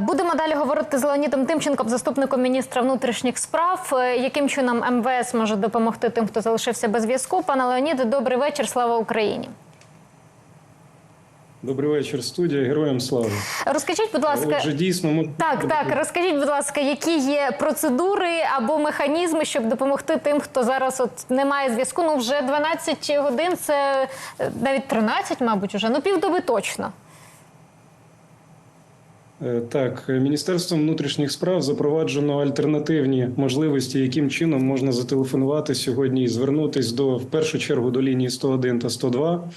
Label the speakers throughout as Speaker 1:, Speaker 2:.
Speaker 1: Будемо далі говорити з Леонідом Тимченком, заступником міністра внутрішніх справ. Е, Яким чином МВС може допомогти тим, хто залишився без зв'язку? Пане Леоніде, добрий вечір. Слава Україні.
Speaker 2: Добрий вечір, студія. Героям слава.
Speaker 1: Розкажіть, будь ласка,
Speaker 2: Отже, дійсно, ми
Speaker 1: так, так, розкажіть, будь ласка, які є процедури або механізми, щоб допомогти тим, хто зараз от не має зв'язку? Ну вже 12 годин, це е, навіть 13, мабуть, уже ну півдоби точно.
Speaker 2: Е, Так, Міністерством внутрішніх справ запроваджено альтернативні можливості, яким чином можна зателефонувати сьогодні і звернутись до в першу чергу до лінії 101 та 102.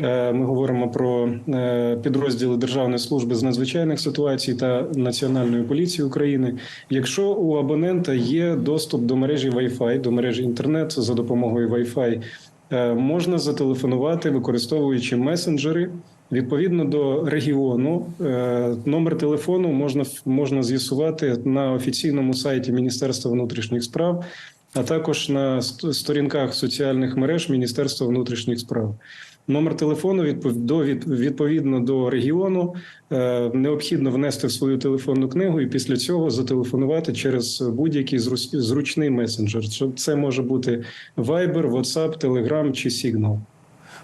Speaker 2: Е, Ми говоримо про е, підрозділи Державної служби з надзвичайних ситуацій та Національної поліції України. Якщо у абонента є доступ до мережі Wi-Fi, до мережі інтернет за допомогою Wi-Fi, можна зателефонувати, використовуючи месенджери. Відповідно до регіону, е, номер телефону можна можна з'ясувати на офіційному сайті Міністерства внутрішніх справ, а також на сторінках соціальних мереж Міністерства внутрішніх справ. Номер телефону відпов- відповідно до регіону е, необхідно внести в свою телефонну книгу і після цього зателефонувати через будь-який зру- зручний месенджер. Це може бути Viber, WhatsApp, Telegram чи Signal.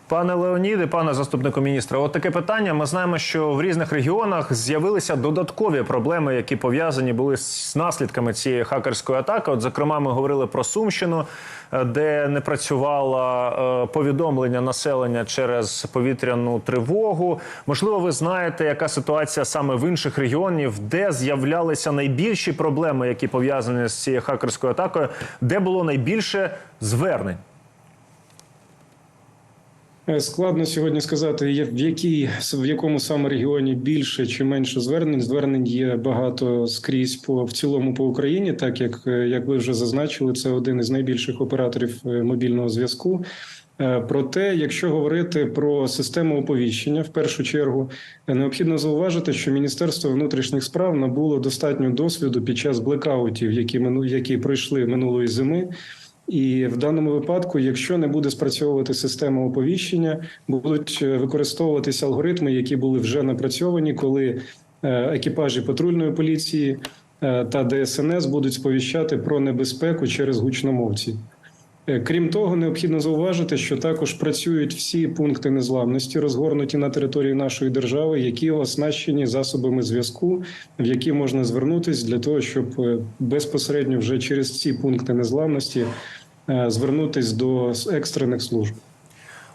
Speaker 3: Пане Леоніде, пане заступнику міністра, от таке питання. Ми знаємо, що в різних регіонах з'явилися додаткові проблеми, які пов'язані були з наслідками цієї хакерської атаки. От, зокрема, ми говорили про Сумщину, е, де не працювало е, повідомлення населення через повітряну тривогу. Можливо, ви знаєте, яка ситуація саме в інших регіонів, де з'являлися найбільші проблеми, які пов'язані з цією хакерською атакою, де було найбільше звернень.
Speaker 2: Е, Складно сьогодні сказати, в якій в якому саме регіоні більше чи менше звернень. Звернень є багато скрізь по в цілому по Україні, так як е, як ви вже зазначили, це один із найбільших операторів е, мобільного зв'язку. Проте, якщо говорити про систему оповіщення, в першу чергу необхідно зауважити, що Міністерство внутрішніх справ набуло достатньо досвіду під час блекаутів, які які пройшли минулої зими. І в даному випадку, якщо не буде спрацьовувати система оповіщення, будуть е, використовуватися алгоритми, які були вже напрацьовані, коли е, екіпажі патрульної поліції е, та ДСНС будуть сповіщати про небезпеку через гучномовці. Е, Крім того, необхідно зауважити, що також працюють всі пункти незламності, розгорнуті на території нашої держави, які оснащені засобами зв'язку, в які можна звернутися для того, щоб е, безпосередньо вже через ці пункти незламності е, звернутись до екстрених служб.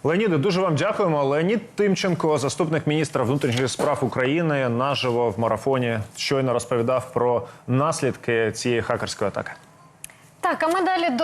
Speaker 3: Леоніде, дуже вам дякуємо. Леонід Тимченко, заступник міністра внутрішніх справ України, наживо в марафоні щойно розповідав про наслідки цієї хакерської атаки.
Speaker 1: Так, а ми далі до